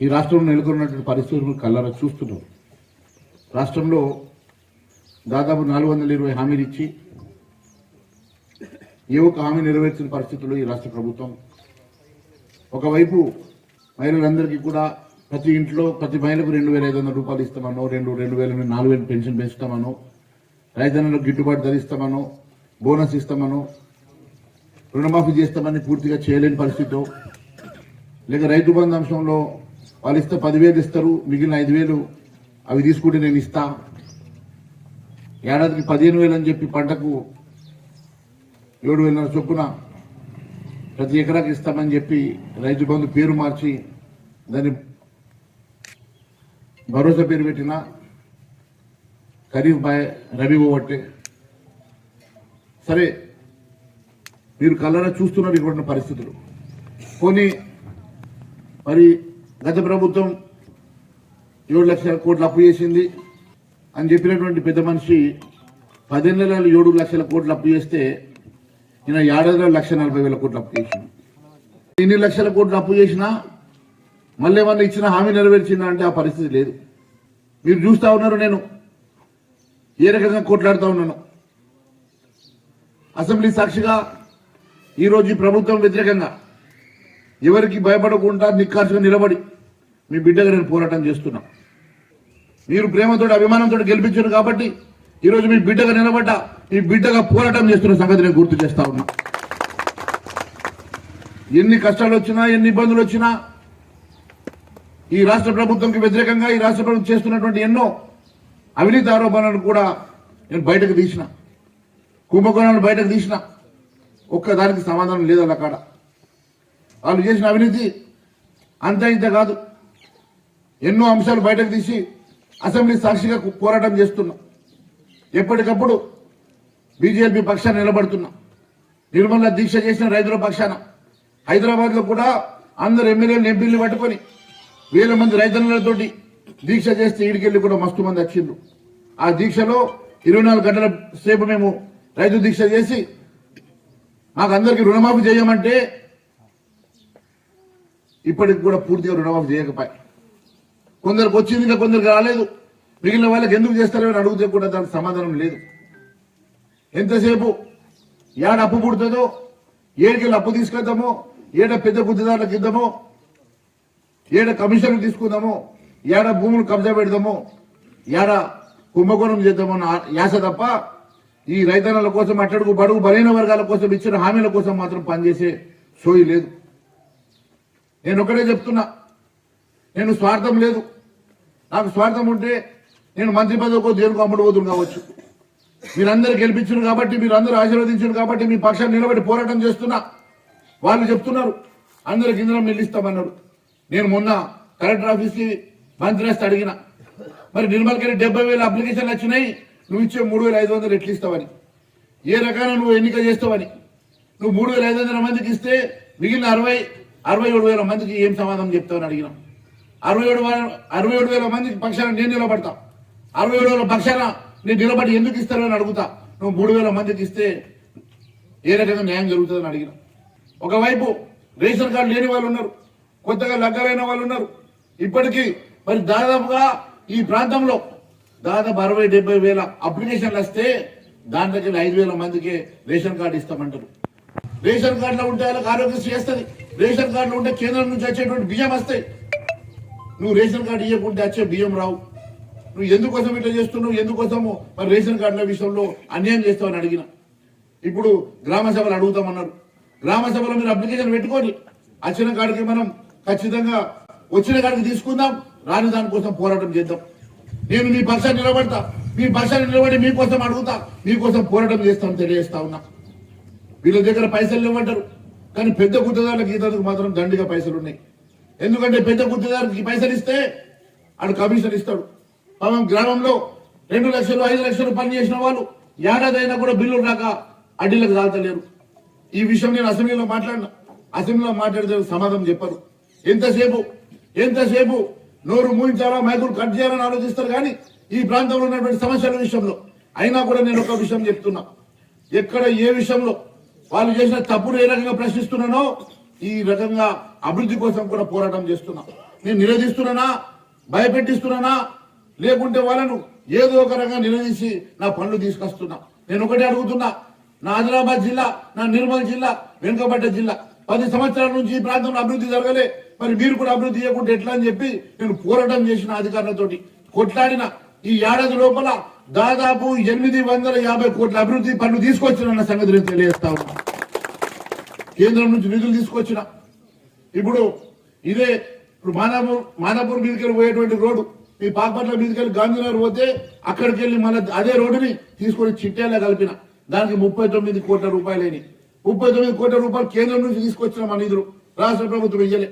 ఈ రాష్ట్రంలో నెలకొన్నటువంటి పరిస్థితులు కళ్ళారా చూస్తున్నాం. రాష్ట్రంలో దాదాపు నాలుగు వందల ఇరవై హామీలు ఇచ్చి ఏ ఒక్క హామీ నెరవేర్చిన పరిస్థితుల్లో ఈ రాష్ట్ర ప్రభుత్వం. ఒకవైపు మహిళలందరికీ కూడా ప్రతి ఇంట్లో ప్రతి మహిళకు రెండు వేల ఐదు వందల రూపాయలు ఇస్తామనో రెండు రెండు వేల నాలుగు వేలు పెన్షన్ పెంచుతామనో రైతన్నలకు గిట్టుబాటు ధరిస్తామనో బోనస్ ఇస్తామనో రుణమాఫీ చేస్తామని పూర్తిగా చేయలేని పరిస్థితి లేక రైతు బంధు అంశంలో వాళ్ళు ఇస్తే పదివేలు ఇస్తారు మిగిలిన ఐదు వేలు అవి తీసుకుంటే నేను ఇస్తా. ఏడాదికి పదిహేను వేలు అని చెప్పి పంటకు ఏడు వేల చొప్పున ప్రతి ఎకరాకి ఇస్తామని చెప్పి రైతు బంధు పేరు మార్చి దాన్ని భరోసా పేరు పెట్టిన ఖరీఫ్ బాయ్ రబీ పోగొట్టే సరే మీరు కళ్ళరా చూస్తున్నారు ఇటువంటి పరిస్థితులు. కొన్ని మరి గత ప్రభుత్వం ఏడు లక్షల కోట్లు అప్పు చేసింది అని చెప్పినటువంటి పెద్ద మనిషి పదిహేను నెలలు ఏడు లక్షల కోట్లు అప్పు చేస్తే నేను ఏడాదిలో లక్ష నలభై వేల కోట్లు అప్పు చేసింది ఎన్ని లక్షల కోట్లు అప్పు చేసినా మళ్ళీ ఏమన్నా ఇచ్చిన హామీ నెరవేర్చిందా అంటే ఆ పరిస్థితి లేదు. మీరు చూస్తా ఉన్నారు నేను. ఏ రకంగా కొట్లాడుతూ ఉన్నాను. అసెంబ్లీ సాక్షిగా ఈరోజు ప్రభుత్వం వ్యతిరేకంగా ఎవరికి భయపడకుండా నిక్కార్చుగా నిలబడి మీ బిడ్డగా నేను పోరాటం చేస్తున్నా. మీరు ప్రేమతో అభిమానంతో గెలిపించారు కాబట్టి ఈరోజు మీ బిడ్డగా నిలబడ్డా మీ బిడ్డగా పోరాటం చేస్తున్న సంగతి నేను గుర్తు చేస్తా ఉన్నా. ఎన్ని కష్టాలు వచ్చినా ఎన్ని ఇబ్బందులు వచ్చినా ఈ రాష్ట్ర ప్రభుత్వంకి వ్యతిరేకంగా ఈ రాష్ట్ర ప్రభుత్వం చేస్తున్నటువంటి ఎన్నో అవినీతి ఆరోపణలను కూడా నేను బయటకు తీసిన. కుంభకోణాలు బయటకు తీసిన. ఒక్కదానికి సమాధానం లేదు అలా కాడ. వాళ్ళు చేసిన అవినీతి అంత ఇంత కాదు. ఎన్నో అంశాలు బయటకు తీసి అసెంబ్లీ సాక్షిగా పోరాటం చేస్తున్నా. ఎప్పటికప్పుడు బీజేపీ పక్షాన్ని నిలబడుతున్నా. నిర్మల దీక్ష చేసిన రైతుల పక్షాన. హైదరాబాద్లో కూడా అందరు ఎమ్మెల్యేలు ఎంపీలు పట్టుకొని వేల మంది రైతన్నలతోటి దీక్ష చేస్తే ఈడికెళ్ళి కూడా మస్తు మంది వచ్చిండ్రు. ఆ దీక్షలో ఇరవై నాలుగు గంటల సేపు మేము రైతు దీక్ష చేసి మాకు అందరికీ రుణమాఫీ చేయమంటే ఇప్పటికి కూడా పూర్తిగా రుణమాఫీ చేయకపోయి కొందరికి వచ్చింది ఇంకా కొందరికి రాలేదు. మిగిలిన వాళ్ళకి ఎందుకు చేస్తారో అని అడుగుతే కూడా దానికి సమాధానం లేదు. ఎంతసేపు ఏడ అప్పు పుడుతుందో ఏడికెళ్ళి అప్పు తీసుకెళ్తామో ఏడ పెద్ద బుద్ధిదారులకు ఇద్దామో ఏడ కమిషన్లు తీసుకుందామో ఏడ భూములు కబ్జా పెడదామో ఏడ కుంభకోణం చేద్దామన్న యాస తప్ప ఈ రైతన్నల కోసం అట్టడుగు బడుగు బలైన వర్గాల కోసం ఇచ్చిన హామీల కోసం మాత్రం పనిచేసే సోయి లేదు. నేను ఒకటే చెప్తున్నా. నేను స్వార్థం లేదు. నాకు స్వార్థం ఉంటే నేను మంత్రి పదవికో దేనికి అమ్ముడుపోతులు కావచ్చు. మీరందరూ గెలిపించారు కాబట్టి మీరందరూ ఆశీర్వదించారు కాబట్టి మీ పక్షాన్ని నిలబడి పోరాటం చేస్తున్నా. వాళ్ళు చెప్తున్నారు. అందరికి ఇంధనం నిలిస్తామన్నారు నేను మొన్న కలెక్టర్ ఆఫీస్కి మంత్రి వస్తే అడిగిన. మరి నిర్మల్కి డెబ్బై వేల అప్లికేషన్లు వచ్చినాయి. నువ్వు ఇచ్చే మూడు వేల ఐదు వందలు ఎట్లు ఇస్తావని. ఏ రకాన నువ్వు ఎన్నిక చేస్తావని. నువ్వు మూడు వేల ఐదు వందల మందికి ఇస్తే మిగిలిన అరవై అరవై ఏడు వేల మందికి ఏం సమాధానం చెప్తావని అడిగినాం. అరవై ఏడు వేల అరవై ఏడు వేల మందికి పక్షాన నేను నిలబడతా. అరవై ఏడు వేల పక్షాన నేను నిలబడి ఎందుకు ఇస్తారని అడుగుతా. నువ్వు మూడు వేల మందికి ఇస్తే ఏ రకంగా న్యాయం జరుగుతుందని అడిగిన. ఒకవైపు రేషన్ కార్డు లేని వాళ్ళు ఉన్నారు. కొత్తగా లగ్గలైన వాళ్ళు ఉన్నారు. ఇప్పటికీ మరి దాదాపుగా ఈ ప్రాంతంలో దాదాపు అరవై డెబ్బై వేల అప్లికేషన్లు వస్తే దాని దగ్గర ఐదు వేల మందికి రేషన్ కార్డు ఇస్తామంటారు. రేషన్ కార్డులో ఉంటే వాళ్ళకి ఆరోగ్యశ్రీ వస్తుంది. రేషన్ కార్డులో ఉంటే కేంద్రం నుంచి వచ్చేటువంటి బియ్యం వస్తాయి. నువ్వు రేషన్ కార్డు ఇవ్వకుంటే వచ్చే బియ్యం రావు. నువ్వు ఎందుకోసం ఇట్లా చేస్తున్నావు? ఎందుకోసము? మరి రేషన్ కార్డుల విషయంలో అన్యాయం చేస్తావని అడిగిన. ఇప్పుడు గ్రామ సభలు అడుగుతామన్నారు. గ్రామ సభలో మీరు అప్లికేషన్ పెట్టుకోండి. వచ్చిన కాడికి మనం ఖచ్చితంగా వచ్చిన కాడికి తీసుకుందాం. రాని దానికోసం పోరాటం చేద్దాం. నేను మీ పక్షాన్ని నిలబడతా. మీ పక్షాన్ని నిలబడి మీకోసం అడుగుతా. మీకోసం పోరాటం చేస్తామని తెలియజేస్తా ఉన్నా. వీళ్ళ దగ్గర పైసలు ఇవ్వమంటారు కానీ పెద్ద గుత్తదారులకు ఈతకు మాత్రం దండిగా పైసలు ఉన్నాయి ఎందుకంటే పెద్ద గుత్తదారుకి పైసలు ఇస్తే ఆడు కమిషన్ ఇస్తాడు. పాపం గ్రామంలో రెండు లక్షలు ఐదు లక్షలు పని చేసిన వాళ్ళు ఏడాది అయినా కూడా బిల్లు రాక అడ్డీలకు తాగుతలేరు ఈ విషయం నేను అసెంబ్లీలో మాట్లాడినా. అసెంబ్లీలో మాట్లాడితే సమాధానం చెప్పరు. ఎంతసేపు ఎంతసేపు నోరు మూయించాలా మైకులు కట్ చేయాలని ఆలోచిస్తారు కానీ ఈ ప్రాంతంలో ఉన్నటువంటి సమస్యల విషయంలో అయినా కూడా నేను ఒక విషయం చెప్తున్నా. ఎక్కడ ఏ విషయంలో వాళ్ళు చేసిన తప్పును ఏ రకంగా ప్రశ్నిస్తున్నానో ఈ రకంగా అభివృద్ధి కోసం కూడా పోరాటం చేస్తున్నా. నేను నిలదీస్తున్నానా? భయపెట్టిస్తున్నానా? లేకుంటే వాళ్ళను ఏదో ఒక రకంగా నిలదీసి నా పనులు తీసుకొస్తున్నా. నేను ఒకటే అడుగుతున్నా. నా ఆదిలాబాద్ జిల్లా నా నిర్మల్ జిల్లా వెనుకబడ్డ జిల్లా. పది సంవత్సరాల నుంచి ఈ ప్రాంతంలో అభివృద్ధి జరగలే. మరి మీరు కూడా అభివృద్ధి చేయకుంటే ఎట్లా అని చెప్పి నేను పోరాటం చేసిన అధికారులతోటి కొట్లాడిన. ఈ ఏడాది లోపల దాదాపు ఎనిమిది వందల యాభై కోట్ల అభివృద్ధి పనులు తీసుకొచ్చిన సంగతి నేను తెలియజేస్తా ఉన్నా. కేంద్రం నుంచి నిధులు తీసుకొచ్చిన. ఇప్పుడు ఇదే ఇప్పుడు మానాపూర్ మానాపూర్ మీదకెళ్ళి పోయేటువంటి రోడ్డు మీ పాకపట్ల మీదకెళ్ళి గాంధీనగర్ పోతే అక్కడికి వెళ్ళి మళ్ళీ అదే రోడ్డుని తీసుకొని చిట్టేలా కలిపిన. దానికి ముప్పై తొమ్మిది కోట్ల రూపాయలేని ముప్పై తొమ్మిది కోట్ల రూపాయలు కేంద్రం నుంచి తీసుకొచ్చిన మన నిధులు. రాష్ట్ర ప్రభుత్వం ఇయ్యలే.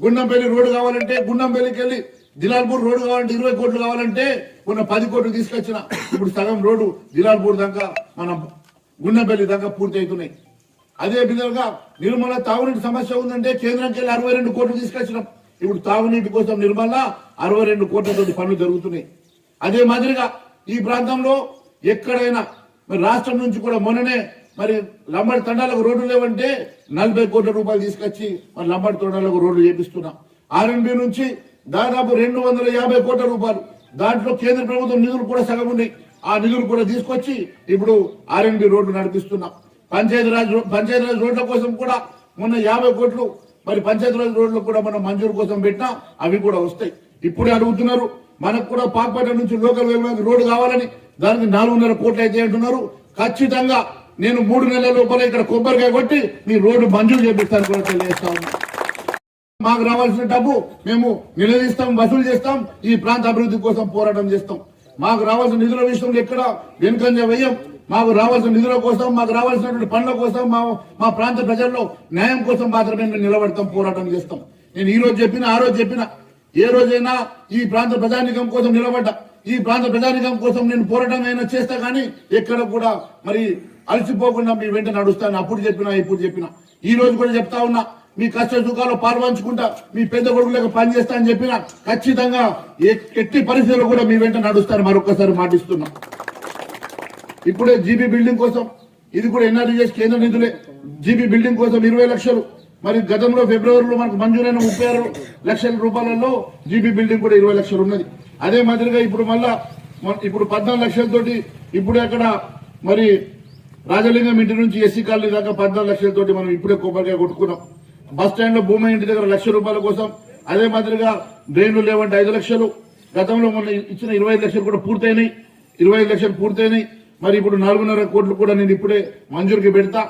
గుండంపల్లి రోడ్డు కావాలంటే గుండంపల్లికి వెళ్ళి దిలాల్పూర్ రోడ్డు కావాలంటే ఇరవై కోట్లు కావాలంటే ఉన్న పది కోట్లు తీసుకొచ్చిన. ఇప్పుడు సగం రోడ్డు దిలాల్పూర్ దాకా మన గుండంపల్లి దాకా పూర్తి అవుతున్నాయి అదే విధంగా నిర్మల తాగునీటి సమస్య ఉందంటే కేంద్రానికి వెళ్ళి అరవై రెండు కోట్లు తీసుకొచ్చినాం. ఇప్పుడు తాగునీటి కోసం నిర్మల అరవై రెండు కోట్లతో పనులు జరుగుతున్నాయి. అదే మాదిరిగా ఈ ప్రాంతంలో ఎక్కడైనా మరి రాష్ట్రం నుంచి కూడా మొన్ననే మరి లంబడి తండాలకు రోడ్లు లేవంటే నలభై కోట్ల రూపాయలు తీసుకొచ్చి మరి లంబడి తండాలకు రోడ్లు చేపిస్తున్నాం. ఆర్ఎన్బి నుంచి దాదాపు రెండు వందల యాభై కోట్ల రూపాయలు. దాంట్లో కేంద్ర ప్రభుత్వం నిధులు కూడా సగం ఉన్నాయి. ఆ నిధులు కూడా తీసుకొచ్చి ఇప్పుడు ఆర్ఎన్బి రోడ్లు నడిపిస్తున్నాం. పంచాయతీరాజ్ పంచాయతీరాజ్ రోడ్ల కోసం కూడా మొన్న యాభై కోట్లు మరి పంచాయతీరాజ్ రోడ్లు కూడా మనం మంజూరు కోసం పెట్టినా అవి కూడా వస్తాయి. ఇప్పుడే అడుగుతున్నారు మనకు కూడా పాకపేట నుంచి లోకల్ వెల్మెంట్ రోడ్డు కావాలని దానికి నాలుగున్నర కోట్లు అయితే అంటున్నారు. ఖచ్చితంగా నేను మూడు నెలల లోపల ఇక్కడ కొబ్బరికాయ కొట్టి మీ రోడ్డు మంజూరు చేపిస్తాను కూడా తెలియజేస్తా ఉన్నా. మాకు రావాల్సిన డబ్బు మేము నిలదీస్తాం వసూలు చేస్తాం ఈ ప్రాంత అభివృద్ధి కోసం పోరాటం చేస్తాం. మాకు రావాల్సిన నిధుల విషయంలో ఎక్కడ వెనుకంజ వ్యయం మాకు రావాల్సిన నిధుల కోసం మాకు రావాల్సినటువంటి పనుల కోసం మా మా ప్రాంత ప్రజల్లో న్యాయం కోసం మాత్రమే మేము నిలబడతాం పోరాటం చేస్తాం. నేను ఈ రోజు చెప్పిన ఆ రోజు చెప్పిన ఏ రోజైనా ఈ ప్రాంత ప్రజానికం కోసం నిలబడ్డా ఈ ప్రాంత ప్రజానికం కోసం నేను పోరాటం అయినా చేస్తా కానీ ఎక్కడ కూడా మరి అలసిపోకుండా మీ వెంట నడుస్తాను అప్పుడు చెప్పినా ఇప్పుడు చెప్పినా. ఈ రోజు కూడా చెప్తా ఉన్నా మీ కష్ట సుఖాలు పాల్పంచుకుంటా మీ పెద్ద కొడుకులకు పనిచేస్తా అని చెప్పిన ఖచ్చితంగా ఎట్టి పరిస్థితుల్లో కూడా మీ వెంట నడుస్తాను మరొకసారి మాటిస్తున్నా. ఇప్పుడే జీబీ బిల్డింగ్ కోసం ఇది కూడా ఎన్ఆర్జీఎస్ కేంద్ర నిధులే. జీబీ బిల్డింగ్ కోసం ఇరవై లక్షలు. మరి గతంలో ఫిబ్రవరిలో మనకు మంజూరైన ముప్పై ఆరు లక్షల రూపాయలలో జీబీ బిల్డింగ్ కూడా ఇరవై లక్షలు ఉన్నది. అదే మాదిరిగా ఇప్పుడు మళ్ళా ఇప్పుడు పద్నాలుగు లక్షలతోటి ఇప్పుడు అక్కడ మరి రాజలింగం ఇంటి నుంచి ఎస్సీ కాలనీ దాకా పద్నాలుగు లక్షలతోటి మనం ఇప్పుడే కొబ్బరికాయ కొట్టుకున్నాం. బస్ స్టాండ్లో భూమి ఇంటి దగ్గర లక్ష రూపాయల కోసం అదే మాదిరిగా డ్రైన్లు లేవంటే ఐదు లక్షలు. గతంలో మొన్న ఇచ్చిన ఇరవై ఐదు లక్షలు కూడా పూర్తయినాయి. ఇరవై లక్షలు పూర్తయినాయి. మరి ఇప్పుడు నాలుగున్నర కోట్లు కూడా నేను ఇప్పుడే మంజూరుకి పెడతా.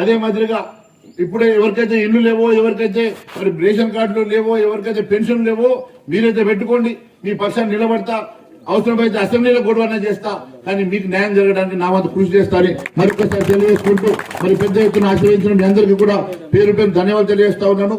అదే మాదిరిగా ఇప్పుడే ఎవరికైతే ఇల్లు లేవో ఎవరికైతే మరి రేషన్ కార్డులు లేవో ఎవరికైతే పెన్షన్ లేవో మీరైతే పెట్టుకోండి. మీ పక్షాన్ని నిలబడతా. అవసరమైతే అసెంబ్లీలో గొడవనే చేస్తా. కానీ మీకు న్యాయం జరగడానికి నా వంతు కృషి చేస్తానని మరొకసారి తెలియజేసుకుంటూ మరి పెద్ద ఎత్తున ఆశ్రయించిన మీ అందరికీ కూడా పేరు పేరు ధన్యవాదాలు తెలియజేస్తా ఉన్నాను.